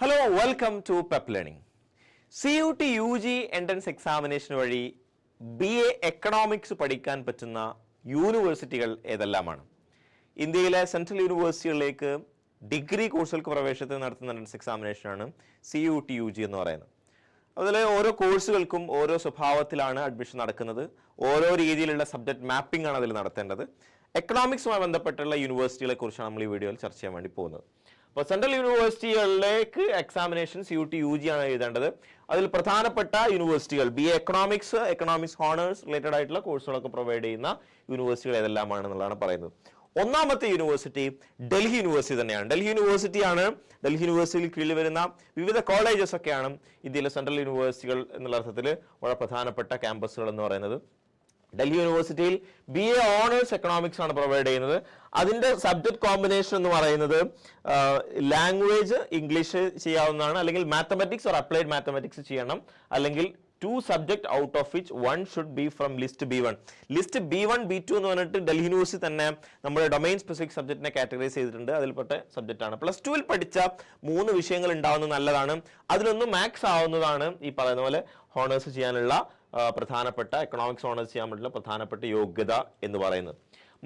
Hello welcome to Pep Learning C U T U G entrance examination വഴി B A economics പഠിക്കാൻ പറ്റുന്ന യൂണിവേഴ്സിറ്റികൾ ഏതെല്ലാമാണ്? ഇന്ത്യയിലെ central യൂണിവേഴ്സിറ്റികളിലേക്ക് degree കോഴ്സുകൾക്ക് പ്രവേശനത്തിന് നടത്തുന്ന entrance എക്സാമിനേഷനാണ് C U T U G എന്ന് പറയുന്നത്. അതുപോലെ ഓരോ കോഴ്സുകൾക്കും ഓരോ സ്വഭാവത്തിലാണ് അഡ്മിഷൻ നടക്കുന്നത്. ഓരോ രീതിയിലുള്ള സബ്ജക്ട് മാപ്പിംഗ് ആണ് അതിൽ നടത്തേണ്ടത്. എക്കണോമിക്സുമായി ബന്ധപ്പെട്ടുള്ള യൂണിവേഴ്സിറ്റികളെ കുറിച്ചാണ് നമ്മൾ ഈ വീഡിയോയിൽ ചർച്ച ചെയ്യാൻ വേണ്ടി പോകുന്നത്. അപ്പോൾ central യൂണിവേഴ്സിറ്റികളിലേക്ക് examinations U T U G ആണ് എഴുതേണ്ടത്. അതിൽ പ്രധാനപ്പെട്ട യൂണിവേഴ്സിറ്റികൾ B A economics economics honours related ആയിട്ടുള്ള കോഴ്സുകളൊക്കെ പ്രൊവൈഡ് ചെയ്യുന്ന യൂണിവേഴ്സിറ്റികൾ ഏതെല്ലാമാണെന്നുള്ളതാണ് പറയുന്നത്. ഒന്നാമത്തെ യൂണിവേഴ്സിറ്റി ഡൽഹി യൂണിവേഴ്സിറ്റി തന്നെയാണ്. ഡൽഹി യൂണിവേഴ്സിറ്റി ആണ്. ഡൽഹി യൂണിവേഴ്സിറ്റിയിൽ കീഴിൽ വരുന്ന വിവിധ കോളേജസ് ഒക്കെയാണ് ഇന്ത്യയിലെ സെൻട്രൽ യൂണിവേഴ്സിറ്റികൾ എന്നുള്ള അർത്ഥത്തിൽ വളരെ പ്രധാനപ്പെട്ട ക്യാമ്പസുകൾ എന്ന് പറയുന്നത്. ഡൽഹി യൂണിവേഴ്സിറ്റിയിൽ ബി എ ഓണേഴ്സ് എക്കണോമിക്സ് ആണ് പ്രൊവൈഡ് ചെയ്യുന്നത്. അതിന്റെ സബ്ജക്ട് കോമ്പിനേഷൻ എന്ന് പറയുന്നത് ലാംഗ്വേജ് ഇംഗ്ലീഷ് ചെയ്യാവുന്നതാണ് അല്ലെങ്കിൽ മാത്തമാറ്റിക്സ് ഓർ അപ്ലൈഡ് മാത്തമാറ്റിക്സ് ചെയ്യണം. അല്ലെങ്കിൽ two subject out of which one should be from list B one list B one B two എന്ന് പറഞ്ഞിട്ട് ഡൽഹി യൂണിവേഴ്സിറ്റി തന്നെ നമ്മുടെ ഡൊമൈൻ സ്പെസിഫിക് സബ്ജക്റ്റിനെ കാറ്റഗറൈസ് ചെയ്തിട്ടുണ്ട്. അതിൽപ്പെട്ട സബ്ജക്റ്റാണ് പ്ലസ് ടുവിൽ പഠിച്ച മൂന്ന് വിഷയങ്ങൾ ഉണ്ടാവുന്നത് നല്ലതാണ്. അതിലൊന്ന് മാത്സ് ആവുന്നതാണ് ഈ പറയുന്ന പോലെ ഹോണേഴ്സ് ചെയ്യാനുള്ള പ്രധാനപ്പെട്ട എക്കണോമിക്സ് ഓണേഴ്സ് ചെയ്യാൻ പറ്റുന്ന പ്രധാനപ്പെട്ട യോഗ്യത എന്ന് പറയുന്നത്.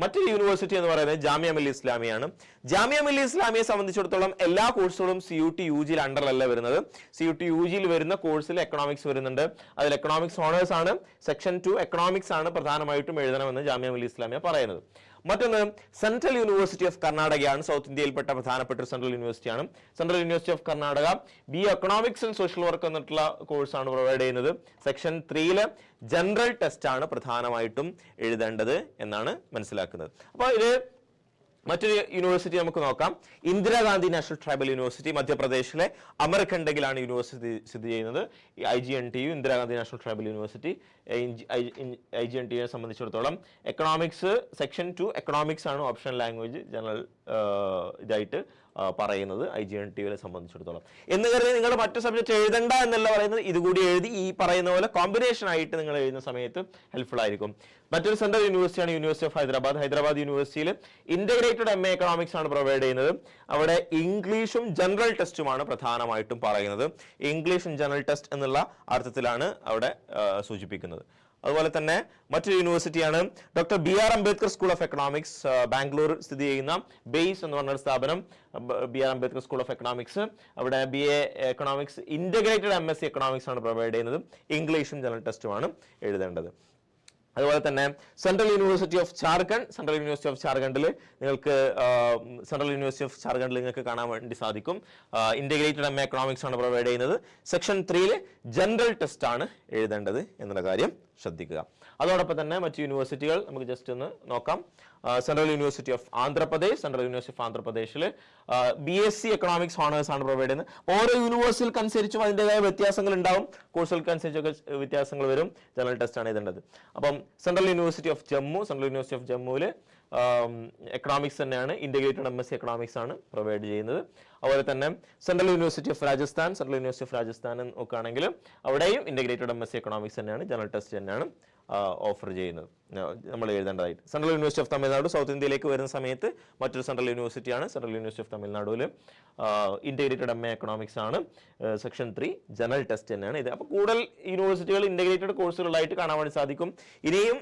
മറ്റൊരു യൂണിവേഴ്സിറ്റി എന്ന് പറയുന്നത് ജാമ്യ മില്ലി ഇസ്ലാമിയാണ്. ജാമ്യ മില്ലി ഇസ്ലാമിയെ സംബന്ധിച്ചിടത്തോളം എല്ലാ കോഴ്സുകളും സി യു ടി യു ജിയിൽ അണ്ടറിലല്ല വരുന്നത്. സി യു ടി യു ജിയിൽ വരുന്ന കോഴ്സിൽ എക്കണോമിക്സ് വരുന്നുണ്ട്. അതിൽ എക്കണോമിക്സ് ഓണേഴ്സ് ആണ്. സെക്ഷൻ ടു എക്കണോമിക്സ് ആണ് പ്രധാനമായിട്ടും എഴുതണമെന്ന് ജാമ്യ മില്ലി ഇസ്ലാമിയ പറയുന്നത്. മറ്റൊന്ന് സെൻട്രൽ യൂണിവേഴ്സിറ്റി ഓഫ് കർണാടകയാണ് സൗത്ത് ഇന്ത്യയിൽപ്പെട്ട പ്രധാനപ്പെട്ട ഒരു central യൂണിവേഴ്സിറ്റിയാണ് central university of Karnataka B economics and social work എന്നിട്ടുള്ള കോഴ്സാണ് പ്രൊവൈഡ് ചെയ്യുന്നത്. സെക്ഷൻ ത്രീയിൽ ജനറൽ ടെസ്റ്റാണ് പ്രധാനമായിട്ടും എഴുതേണ്ടത് എന്നാണ് മനസ്സിലാക്കുന്നത്. അപ്പോൾ ഇത് മറ്റൊരു യൂണിവേഴ്സിറ്റി നമുക്ക് നോക്കാം. ഇന്ദിരാഗാന്ധി നാഷണൽ ട്രൈബൽ യൂണിവേഴ്സിറ്റി മധ്യപ്രദേശിലെ അമർഖണ്ഡകിലാണ് യൂണിവേഴ്സിറ്റി സ്ഥിതി ചെയ്യുന്നത്. I G N T U Indira Gandhi national tribal university I G N T യുവിനെ സംബന്ധിച്ചിടത്തോളം എക്കണോമിക്സ് സെക്ഷൻ ടു എക്കണോമിക്സ് ആണ് ഓപ്ഷൻ ലാംഗ്വേജ് ജനറൽ ഇതായിട്ട്. പറയുന്നത് ഐ ജി എൻ ടി വിയെ സംബന്ധിച്ചിടത്തോളം. എന്ന് കരുതി നിങ്ങൾ മറ്റു സബ്ജക്റ്റ് എഴുതണ്ട എന്നല്ല പറയുന്നത് ഇതുകൂടി എഴുതി ഈ പറയുന്ന പോലെ കോമ്പിനേഷൻ ആയിട്ട് നിങ്ങൾ എഴുതുന്ന സമയത്ത് ഹെൽപ്ഫുൾ ആയിരിക്കും. മറ്റൊരു സെൻട്രൽ യൂണിവേഴ്സിറ്റിയാണ് യൂണിവേഴ്സിറ്റി ഓഫ് ഹൈദരാബാദ് ഹൈദരാബാദ് യൂണിവേഴ്സിറ്റിയിൽ ഇന്റഗ്രേറ്റഡ് എം എ എക്കണോമിക്സ് ആണ് പ്രൊവൈഡ് ചെയ്യുന്നത്. അവിടെ ഇംഗ്ലീഷും ജനറൽ ടെസ്റ്റുമാണ് പ്രധാനമായിട്ടും പറയുന്നത്. ഇംഗ്ലീഷും ജനറൽ ടെസ്റ്റ് എന്നുള്ള അർത്ഥത്തിലാണ് അവിടെ സൂചിപ്പിക്കുന്നത്. അതുപോലെ തന്നെ മറ്റൊരു യൂണിവേഴ്സിറ്റിയാണ് doctor B R Ambedkar school of economics Bangalore സ്ഥിതി ചെയ്യുന്ന ബേസ് എന്ന് പറഞ്ഞൊരു സ്ഥാപനം B R Ambedkar school of economics. അവിടെ B A economics integrated M S C economics ആണ് പ്രൊവൈഡ് ചെയ്യുന്നത്. ഇംഗ്ലീഷും ജനറൽ ടെസ്റ്റുമാണ് എഴുതേണ്ടത്. അതുപോലെ തന്നെ central university of Jharkhand central university of ജാർഖണ്ഡിൽ നിങ്ങൾക്ക് സെൻട്രൽ യൂണിവേഴ്സിറ്റി ഓഫ് ജാർഖണ്ഡിൽ നിങ്ങൾക്ക് കാണാൻ വേണ്ടി സാധിക്കും. ഇന്റഗ്രേറ്റഡ് എം എക്കണോമിക്സ് ആണ് പ്രൊവൈഡ് ചെയ്യുന്നത്. സെക്ഷൻ ത്രീയിൽ ജനറൽ ടെസ്റ്റ് ആണ് എഴുതേണ്ടത് എന്നുള്ള കാര്യം. ശ്രദ്ധിക്കുക. അതോടൊപ്പം തന്നെ മറ്റ് യൂണിവേഴ്സിറ്റികൾ നമുക്ക് ജസ്റ്റ് ഒന്ന് നോക്കാം. Central university of Andhra Pradesh central university of ആന്ധ്രാപ്രദേശിൽ B S C economics honours ആണ് പ്രൊവൈഡ് ചെയ്യുന്നത്. ഓരോ യൂണിവേഴ്സിറ്റികൾക്കനുസരിച്ചും അതിന്റെതായ വ്യത്യാസങ്ങൾ ഉണ്ടാവും. കോഴ്സുകൾക്കനുസരിച്ചൊക്കെ വ്യത്യാസങ്ങൾ വരും. ജനറൽ ടെസ്റ്റ് ആണ് എഴുതേണ്ടത്. അപ്പം central university of Jammu central university of ജമ്മുവിൽ എക്കണോമിക്സ് തന്നെയാണ്. Integrated M S C economics ആണ് പ്രൊവൈഡ് ചെയ്യുന്നത്. അതുപോലെ തന്നെ central university of Rajasthan central university of Rajasthan നോക്കുകയാണെങ്കിൽ അവിടെയും integrated M S C economics തന്നെയാണ്. ജനറൽ ടെസ്റ്റ് തന്നെയാണ്. ഓഫർ ചെയ്യുന്നത്. നമ്മൾ എഴുതേണ്ടതായിട്ട്. Central university of Tamil Nadu south ഇന്ത്യയിലേക്ക് വരുന്ന സമയത്ത് മറ്റൊരു സെൻട്രൽ യൂണിവേഴ്സിറ്റിയാണ് സെൻട്രൽ യൂണിവേഴ്സിറ്റി ഓഫ് തമിഴ്നാടുവിൽ ഇന്റഗ്രേറ്റഡ് എം എ എക്കണോമിക്സ് ആണ്. സെക്ഷൻ ത്രീ ജനറൽ ടെസ്റ്റ് തന്നെയാണ് ഇത്. അപ്പോൾ കൂടുതൽ യൂണിവേഴ്സിറ്റികൾ ഇന്റഗ്രേറ്റഡ് കോഴ്സുകളായിട്ട് കാണാൻ വേണ്ടി സാധിക്കും. ഇനിയും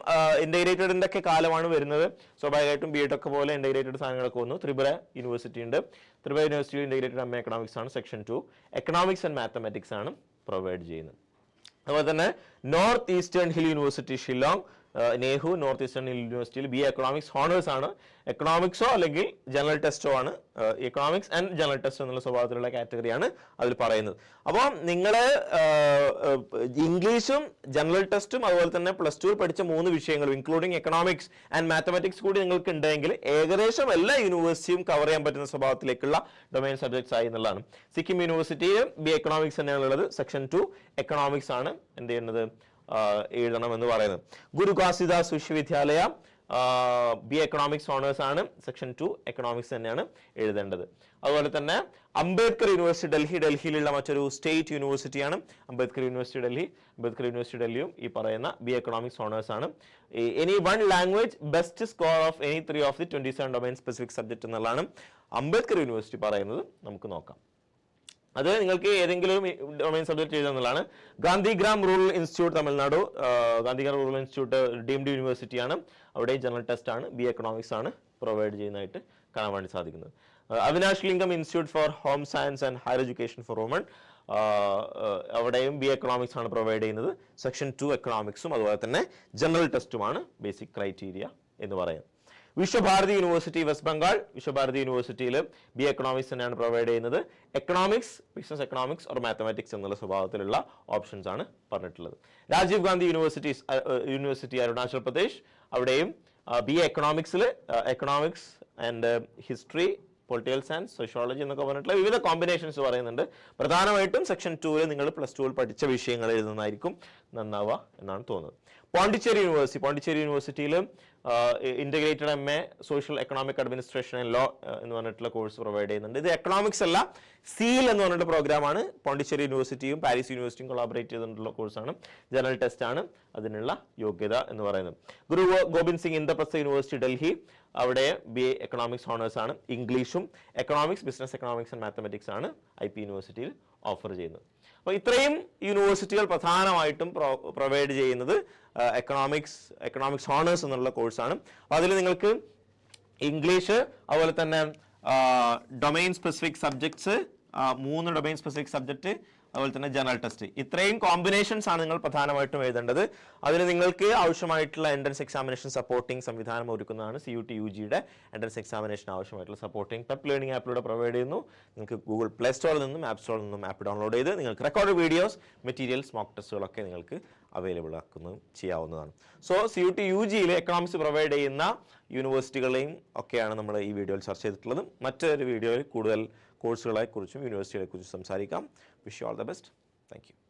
ഇന്റഗ്രേറ്റഡിന്റെ ഒക്കെ കാലമാണ് വരുന്നത്. സ്വാഭാവികമായിട്ടും ബി എഡൊക്കെ പോലെ ഇന്റഗ്രേറ്റഡ് സാധനങ്ങളൊക്കെ വന്നു. ത്രിപുര യൂണിവേഴ്സിറ്റി ഉണ്ട്. Tripura university integrated M A economics ആണ് section two economics and mathematics ആണ് പ്രൊവൈഡ് ചെയ്യുന്നത്. അതുപോലെ തന്നെ north eastern hill university Shillong ah NEHU north eastern യൂണിവേഴ്സിറ്റിയിൽ ബി എക്കണോമിക്സ് ഹോണേഴ്സ് ആണ്. എക്കണോമിക്സോ അല്ലെങ്കിൽ ജനറൽ ടെസ്റ്റോ ആണ്. എക്കണോമിക്സ് ആൻഡ് ജനറൽ ടെസ്റ്റ് എന്നുള്ള സ്വഭാവത്തിലുള്ള കാറ്റഗറിയാണ് അതിൽ പറയുന്നത്. അപ്പോൾ നിങ്ങൾ ഇംഗ്ലീഷും ജനറൽ ടെസ്റ്റും അതുപോലെ തന്നെ പ്ലസ് ടുവിൽ പഠിച്ച മൂന്ന് വിഷയങ്ങളും ഇൻക്ലൂഡിങ് എക്കണോമിക്സ് ആൻഡ് മാത്തമാറ്റിക്സ് കൂടി നിങ്ങൾക്ക് ഉണ്ടെങ്കിൽ ഏകദേശം എല്ലാ യൂണിവേഴ്സിറ്റിയും കവർ ചെയ്യാൻ പറ്റുന്ന സ്വഭാവത്തിലേക്കുള്ള ഡൊമൈൻ സബ്ജക്ട്സ് ആയി എന്നുള്ളതാണ്. സിക്കിം യൂണിവേഴ്സിറ്റിയിൽ ബി എക്കണോമിക്സ് തന്നെയാണുള്ളത്. സെക്ഷൻ ടു എക്കണോമിക്സ് ആണ് എന്ത് ചെയ്യുന്നത്? ആഹ് എഴുതണം എന്ന് പറയുന്നത്. Guru Ghasidas Vishwavidyalaya B economics honours ആണ്. സെക്ഷൻ ടു എക്കണോമിക്സ് തന്നെയാണ് എഴുതേണ്ടത്. അതുപോലെ തന്നെ അംബേദ്കർ യൂണിവേഴ്സിറ്റി ഡൽഹി ഡൽഹിയിലുള്ള മറ്റൊരു സ്റ്റേറ്റ് യൂണിവേഴ്സിറ്റിയാണ് അംബേദ്കർ യൂണിവേഴ്സിറ്റി ഡൽഹി അംബേദ്കർ യൂണിവേഴ്സിറ്റി ഡൽഹിയും ഈ പറയുന്ന ബി എക്കണോമിക്സ് ഓണേഴ്സ് ആണ്. Any one language best score of any three of the twenty seven domain specific subject എന്നുള്ളതാണ് അംബേദ്കർ യൂണിവേഴ്സിറ്റി പറയുന്നത്. നമുക്ക് നോക്കാം. അത് നിങ്ങൾക്ക് ഏതെങ്കിലും domain subject എഴുതുന്നതാണ് Gandhigram rural institute Tamil Nadu Gandhigram rural institute deemed യൂണിവേഴ്സിറ്റിയാണ്. അവിടെ ജനറൽ ടെസ്റ്റ് ആണ്. ബി എക്കണോമിക്സ് ആണ് പ്രൊവൈഡ് ചെയ്യുന്നതായിട്ട് കാണാൻ വേണ്ടി സാധിക്കുന്നത്. Avinash Lingam institute for home science and higher education for women. അവിടെയും ബി എക്കണോമിക്സ് ആണ് പ്രൊവൈഡ് ചെയ്യുന്നത്. സെക്ഷൻ ടു എക്കണോമിക്സും അതുപോലെ തന്നെ ജനറൽ ടെസ്റ്റുമാണ് ബേസിക് ക്രൈറ്റീരിയ എന്ന് പറയുന്നത്. വിശ്വഭാരതി യൂണിവേഴ്സിറ്റി വെസ്റ്റ് ബംഗാൾ വിശ്വഭാരതി യൂണിവേഴ്സിറ്റിയിൽ ബി എക്കണോമിക്സ് തന്നെയാണ് പ്രൊവൈഡ് ചെയ്യുന്നത്. Economics business economics or mathematics എന്നുള്ള സ്വഭാവത്തിലുള്ള ഓപ്ഷൻസ് ആണ് പറഞ്ഞിട്ടുള്ളത്. Rajiv Gandhi universities university Arunachal Pradesh. അവിടെയും B A എക്കണോമിക്സിൽ economics and history political science sociology എന്നൊക്കെ പറഞ്ഞിട്ടുള്ള വിവിധ കോമ്പിനേഷൻസ് പറയുന്നുണ്ട്. പ്രധാനമായിട്ടും സെക്ഷൻ ടൂവിൽ നിങ്ങൾ പ്ലസ് ടുവിൽ പഠിച്ച വിഷയങ്ങൾ എഴുതുന്നതായിരിക്കും നന്നാവുക എന്നാണ് തോന്നുന്നത്. പോണ്ടിച്ചേരി യൂണിവേഴ്സിറ്റി പോണ്ടിച്ചേരി യൂണിവേഴ്സിറ്റിയിൽ integrated M A social economic administration and law എന്ന് പറഞ്ഞിട്ടുള്ള കോഴ്സ് പ്രൊവൈഡ് ചെയ്യുന്നുണ്ട്. ഇത് എക്കണോമിക്സ് അല്ല സീൽ എന്ന് പറഞ്ഞിട്ട് പ്രോഗ്രാമാണ് പോണ്ടിച്ചേരി യൂണിവേഴ്സിറ്റിയും പാരീസ് യൂണിവേഴ്സിറ്റിയും കൊളാബറേറ്റ് ചെയ്തിട്ടുള്ള കോഴ്സാണ് ജനറൽ ടെസ്റ്റ് ആണ്. അതിനുള്ള യോഗ്യത എന്ന് പറയുന്നത്. ഗുരു ഗോവിന്ദ് സിംഗ് ഇന്ദ്രപ്രസ്ഥ യൂണിവേഴ്സിറ്റി ഡൽഹി. അവിടെ ബി എ എക്കണോമിക്സ് ഓണേഴ്സ് ആണ്. ഇംഗ്ലീഷും economics business economics and mathematics ആണ് ഐ പി യൂണിവേഴ്സിറ്റിയിൽ ഓഫർ ചെയ്യുന്നത്. അപ്പോൾ ഇത്രയും യൂണിവേഴ്സിറ്റികൾ പ്രധാനമായിട്ടും പ്രൊവൈഡ് ചെയ്യുന്നത് എക്കണോമിക്സ് എക്കണോമിക്സ് ഓണേഴ്സ് എന്നുള്ള കോഴ്സാണ് അതിൽ നിങ്ങൾക്ക് ഇംഗ്ലീഷ് അതുപോലെ തന്നെ ഡൊമൈൻ സ്പെസിഫിക് സബ്ജക്ട്സ് മൂന്ന് ഡൊമൈൻ സ്പെസിഫിക് സബ്ജക്റ്റ് അതുപോലെ തന്നെ ജനറൽ ടെസ്റ്റ് ഇത്രയും കോമ്പിനേഷൻസ് ആണ് നിങ്ങൾ പ്രധാനമായിട്ടും എഴുതേണ്ടത്. അതിന് നിങ്ങൾക്ക് ആവശ്യമായിട്ടുള്ള എൻട്രൻസ് എക്സാമിനേഷൻ സപ്പോർട്ടിംഗ് സംവിധാനം ഒരുക്കുന്നതാണ് സി യു ടി യു ജിയുടെ എൻട്രൻസ് എക്സാമിനേഷൻ ആവശ്യമായിട്ടുള്ള സപ്പോർട്ടിംഗ് പെപ്പ് ലേണിംഗ് ആപ്പിലൂടെ പ്രൊവൈഡ് ചെയ്യുന്നു. നിങ്ങൾക്ക് ഗൂഗിൾ പ്ലേ സ്റ്റോറിൽ നിന്നും ആപ്പ് സ്റ്റോറിൽ നിന്നും ആപ്പ് ഡൗൺലോഡ് ചെയ്ത് നിങ്ങൾക്ക് റെക്കോർഡ് വീഡിയോസ് മെറ്റീരിയൽസ് മോക്ക് ടെസ്റ്റുകളൊക്കെ നിങ്ങൾക്ക് അവൈലബിൾ ആക്കുന്നതും ചെയ്യാവുന്നതാണ്. So C U T U ജിയിൽ എക്കണോമിക്സ് പ്രൊവൈഡ് ചെയ്യുന്ന യൂണിവേഴ്സിറ്റികളെയും ഒക്കെയാണ് നമ്മൾ ഈ വീഡിയോയിൽ ചർച്ച ചെയ്തിട്ടുള്ളത്. മറ്റൊരു വീഡിയോയിൽ കൂടുതൽ കോഴ്സുകളെ യൂണിവേഴ്സിറ്റികളെക്കുറിച്ചും സംസാരിക്കാം. Wish you all the best thank